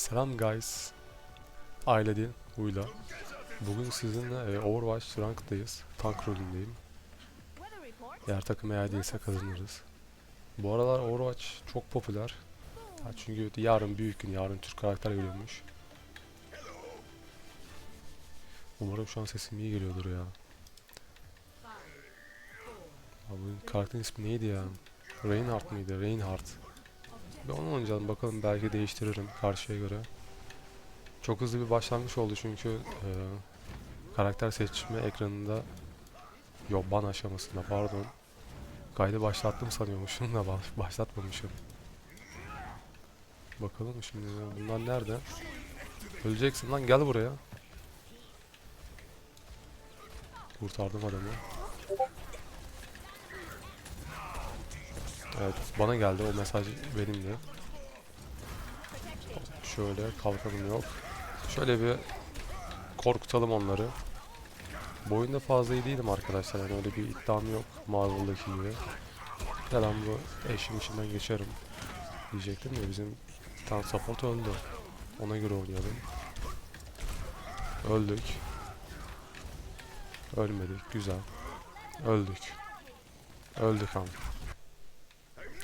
Selam guys. Aile değil, huyla. Bugün sizinle e, Overwatch Ranked'dayız. Tank rolündeyim. Eğer takım eğer değilse kazanırız. Bu aralar Overwatch çok popüler. Ya çünkü yarın büyük gün, yarın Türk karakter geliyormuş. Umarım şu an sesim iyi geliyordur ya. Abi karakterin ismi neydi ya? Reinhardt mıydı? Reinhardt. Bir onu oynayalım bakalım belki değiştiririm karşıya göre. Çok hızlı bir başlangıç oldu çünkü e, karakter seçme ekranında yok ban aşamasında pardon. Kaydı başlattım sanıyormuşum da baş- başlatmamışım. Bakalım şimdi bunlar nerede? Öleceksin lan gel buraya. Kurtardım adamı. Evet bana geldi o mesaj benimdi. Şöyle kalkanım yok. Şöyle bir korkutalım onları. Bu oyunda fazla iyi değilim arkadaşlar. Yani öyle bir iddiam yok Marvel'daki gibi. Ya bu eşin içinden geçerim diyecektim ya bizim bir tane support öldü. Ona göre oynayalım. Öldük. Ölmedik. Güzel. Öldük. Öldük ama.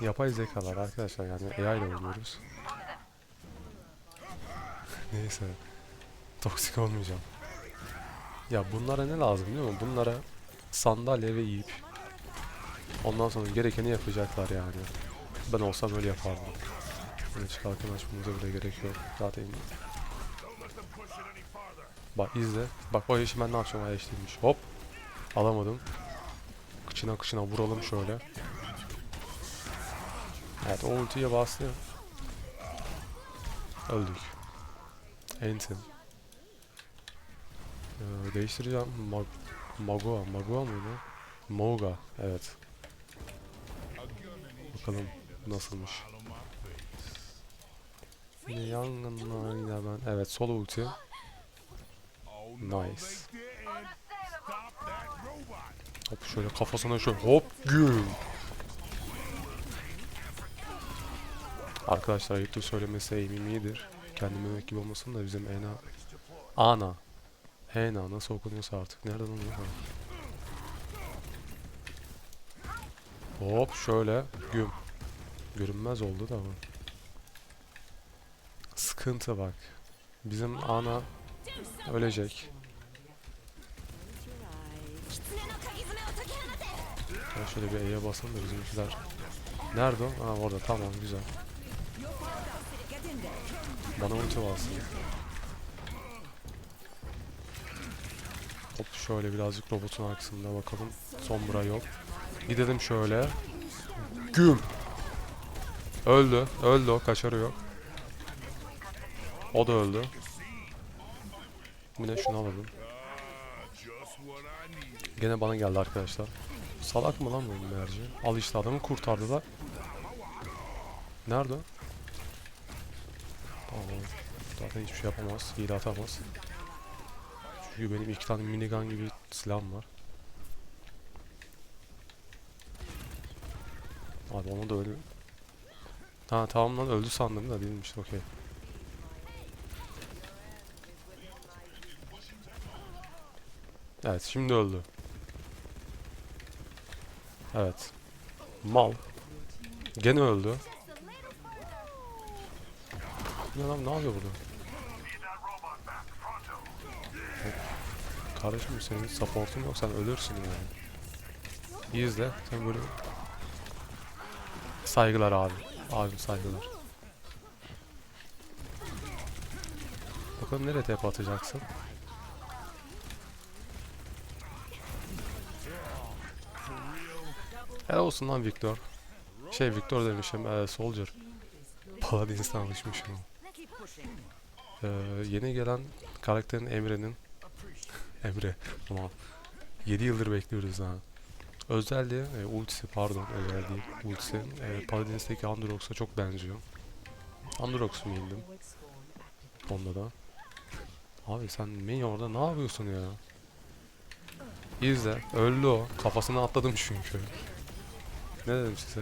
Yapay zekalar arkadaşlar yani AI ile oynuyoruz. Neyse. Toksik olmayacağım. Ya bunlara ne lazım biliyor musun? Bunlara sandalye ve ip. Ondan sonra gerekeni yapacaklar yani. Ben olsam öyle yapardım. Böyle çıkarken açmamıza bile gerek yok. Zaten Bak izle. Bak o işi ben ne yapacağım değilmiş. Hop. Alamadım. Kıçına kıçına vuralım şöyle. Evet o ultiye bastı. Öldük. Entin. Ee, değiştireceğim. Mag Magua. Magua mıydı? Moga. Evet. Bakalım nasılmış. Yine yangınlar yine ben. Evet sol ulti. Nice. Hop şöyle kafasına şöyle hop güm. Arkadaşlar ayıptır söylemesi aim'im iyidir. Kendime emek gibi olmasın da bizim Ena... Ana. Hena nasıl okunuyorsa artık. Nereden oluyor? Hop şöyle güm. Görünmez oldu da bu. Sıkıntı bak. Bizim ana ölecek. Ben şöyle bir E'ye basalım da bizimkiler. Nerede o? Ha orada tamam güzel. Bana ulti alsın. Hop şöyle birazcık robotun arkasında bakalım. Sombra yok. Gidelim şöyle. Güm. Öldü. Öldü o. Kaçarı yok. O da öldü. Bir de şunu alalım. Gene bana geldi arkadaşlar. Salak mı lan bu merci? Al işte adamı kurtardılar. Nerede? O? Tamam. Zaten hiçbir şey yapamaz. Hile atamaz. Çünkü benim iki tane minigun gibi silahım var. Abi onu da öldü. Ha tamam lan öldü sandım da değilmiş okey. Evet şimdi öldü. Evet. Mal. Gene öldü. Ne lan ne yapıyor burada? Kardeşim senin supportun yok sen ölürsün yani. İyi izle sen böyle Saygılar abi. Abim saygılar. Bakalım nereye tepe atacaksın? Helal olsun lan Victor. Şey Victor demişim, e, Soldier. Paladins'ten alışmışım. Ee, yeni gelen karakterin Emre'nin Emre, tamam. 7 yıldır bekliyoruz ha. Özelliği, e, ultisi pardon, özel değil, ultisi. E, Paladins'teki Androx'a çok benziyor. Androx'u main'dim. Onda da. Abi sen main orada ne yapıyorsun ya? İzle, öldü o. Kafasına atladım çünkü. Ne dedim size?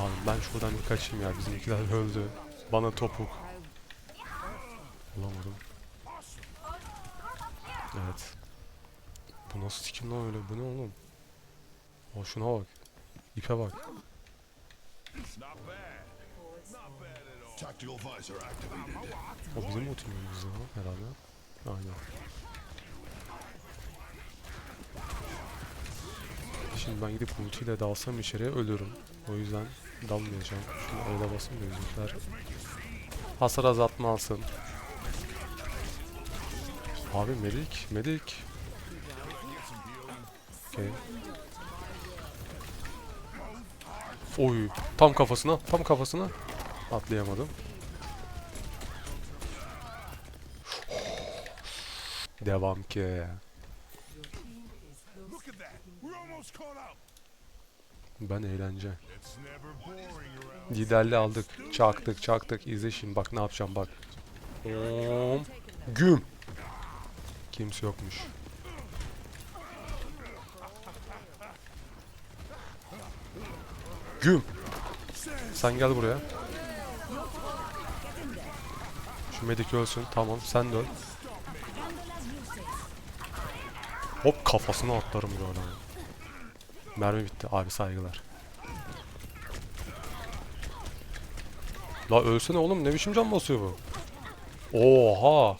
Abi ben şuradan bir kaçayım ya. Bizimkiler öldü. Bana topuk. Bulamadım. Evet. Bu nasıl skin lan öyle? Bu ne oğlum? Aa şuna bak. İpe bak. O bizim ultimimiz ya herhalde. Aynen. Şimdi ben gidip ultiyle dalsam içeriye ölürüm. O yüzden dalmayacağım. Şunu öyle basın da hasar azaltma alsın. Abi medik, medik. Okey. Oy, tam kafasına, tam kafasına. Atlayamadım. Devam ki. Ben eğlence. Liderliği aldık. Çaktık çaktık. İzle şimdi bak ne yapacağım bak. Om. Güm. Kimse yokmuş. Güm. Sen gel buraya. Şu medik ölsün. Tamam sen de öl. Hop kafasına atlarım böyle. Mermi bitti. Abi saygılar. La ölsene oğlum ne biçim can basıyor bu? Oha!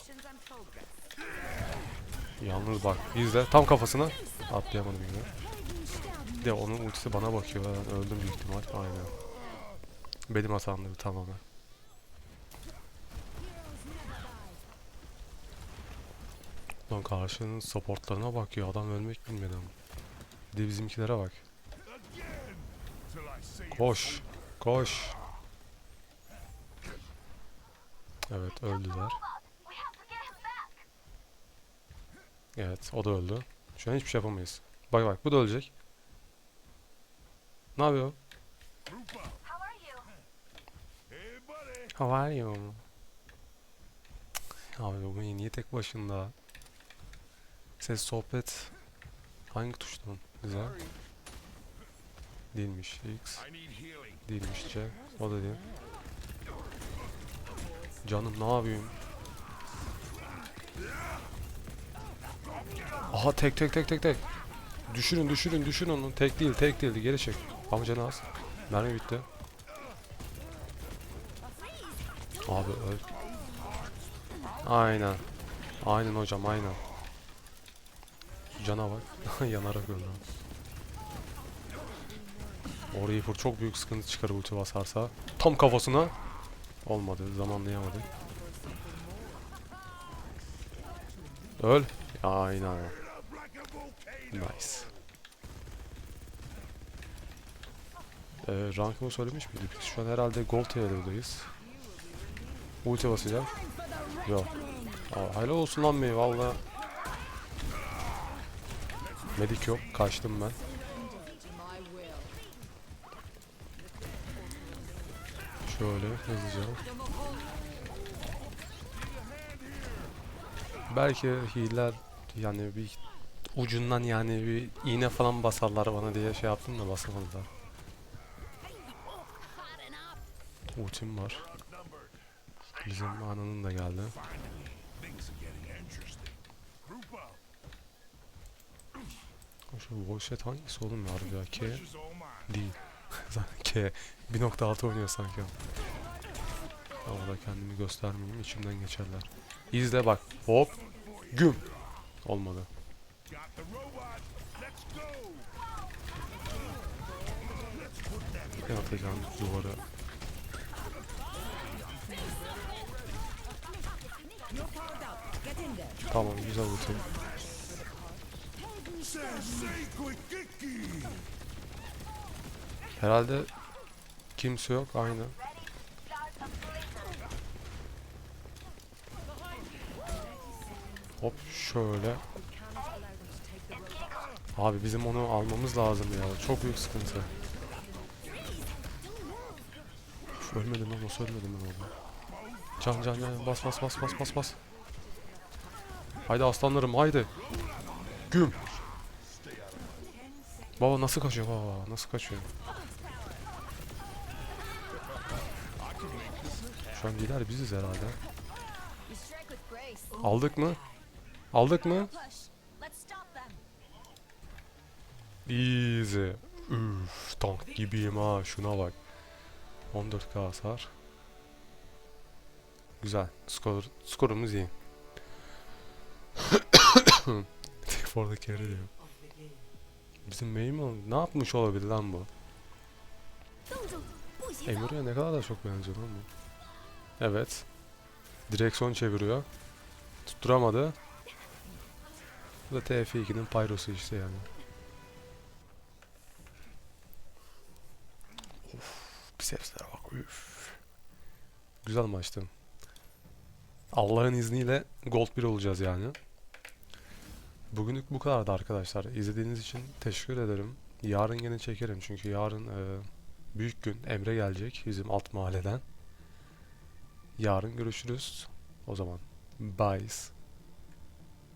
Yalnız bak izle tam kafasına atlayamadım yine. De onun ultisi bana bakıyor ben öldüm büyük ihtimal aynen. Benim hatamdı tamamen. Lan karşının supportlarına bak ya adam ölmek bilmedi ama. Bir de bizimkilere bak. Koş. Koş. Evet öldüler. Evet o da öldü. Şu an hiçbir şey yapamayız. Bak bak bu da ölecek. Ne yapıyor? How are you? Abi bu niye tek başında? Ses sohbet hangi tuştan? Güzel. Değilmiş X. Değilmiş C. O da değil. Canım ne yapayım? Aha tek tek tek tek tek. Düşürün düşürün düşürün onu. Tek değil tek değildi geri çek. Ama canı az. Mermi bitti. Abi öl. Aynen. Aynen hocam aynen. Cana bak. Yanarak öldü. Orayı vur çok büyük sıkıntı çıkarır ulti basarsa. Tam kafasına. Olmadı zamanlayamadık. Öl. Aynen. Nice. Ee, rankımı söylemiş miydik? Şu an herhalde gold level'dayız. Ulti basacağım. Yok. Aa, olsun lan mi valla. Medik yok. Kaçtım ben. Şöyle hızlıca. Belki hileler yani bir ucundan yani bir iğne falan basarlar bana diye şey yaptım da basamadılar. Ultim var. Bizim ananın da geldi. Şu Voicet hangisi oğlum ya harbi ya? K değil. K 1.6 oynuyor sanki. Ama da kendimi göstermeyeyim içimden geçerler. İzle bak. Hop. Güm. Olmadı. Ben atacağım duvara. Tamam güzel ultim. Herhalde kimse yok aynı. Hop şöyle. Abi bizim onu almamız lazım ya. Çok büyük sıkıntı. Üf, ölmedim lan nasıl ölmedim ben orada. Can can can bas bas bas bas bas bas. Haydi aslanlarım haydi. Güm. Baba nasıl kaçıyor baba nasıl kaçıyor? Şu an lider biziz herhalde. Aldık mı? Aldık mı? Easy. Üf, tank gibiyim ha. Şuna bak. 14k hasar. Güzel. Skor, skorumuz iyi. For the carry diyor. Bizim May mi? Ne yapmış olabilir lan bu? Emre'ye ne kadar da çok benziyor lan bu. Evet. Direksiyon çeviriyor. Tutturamadı. Bu da TF2'nin pyrosu işte yani. Of, bicepslere bak. Üf. Güzel maçtı. Allah'ın izniyle Gold 1 olacağız yani. Bugünlük bu kadardı arkadaşlar. İzlediğiniz için teşekkür ederim. Yarın yine çekerim çünkü yarın e, büyük gün Emre gelecek bizim alt mahalleden. Yarın görüşürüz. O zaman bye.